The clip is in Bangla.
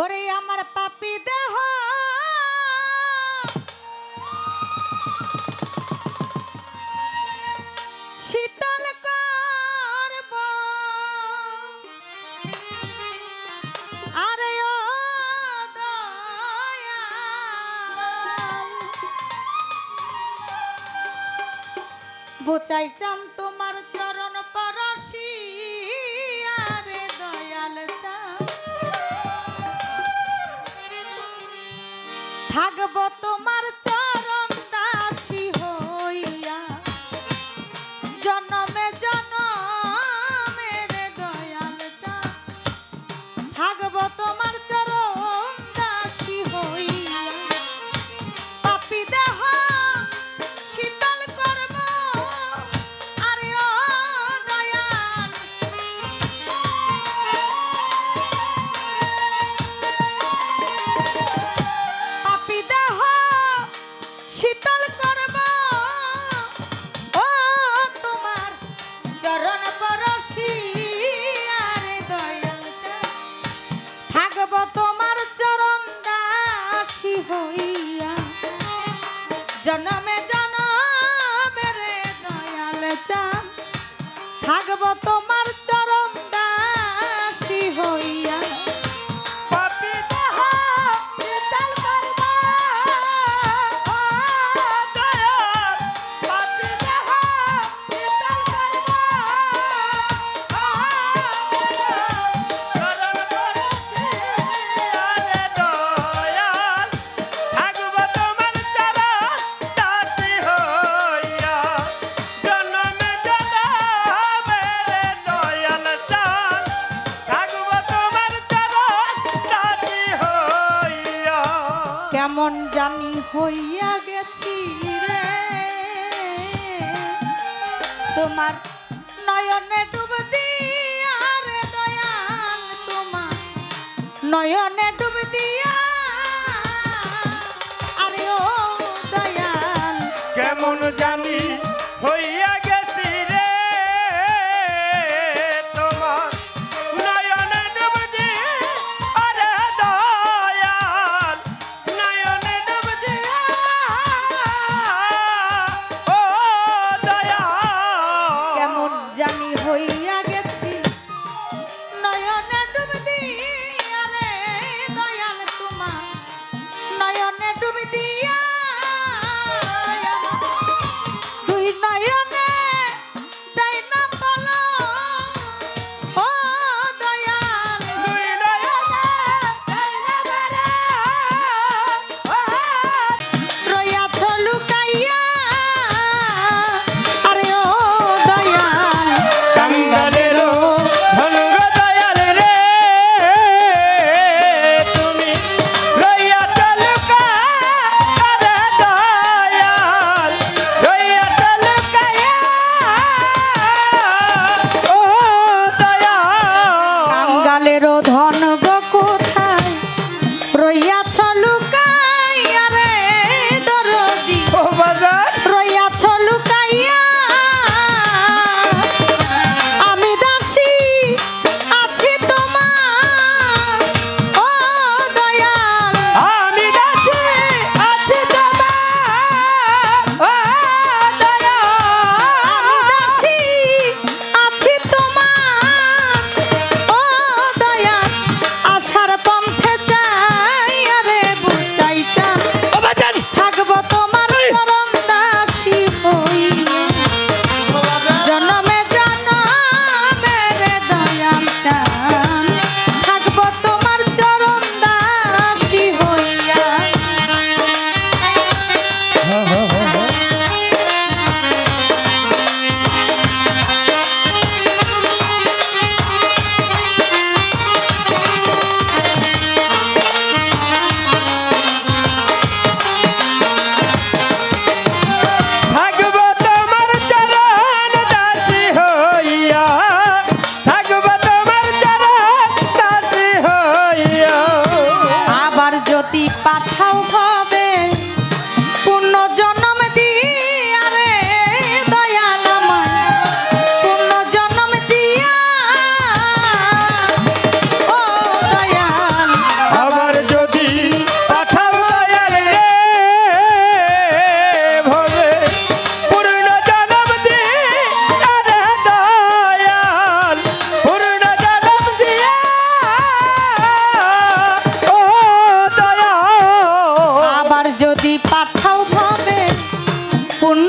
ওরে আমার পাপি দেহ। শীতল করব। আরে ও বোচাই চান তোমার জনমে কেমন জানি হইয়া গেছি রে। তোমার নয়নে ডুব দিয়া রে দয়াল, তোমার নয়নে ডুব দিয়া যদি পাঠাও ভাবে পূর্ণ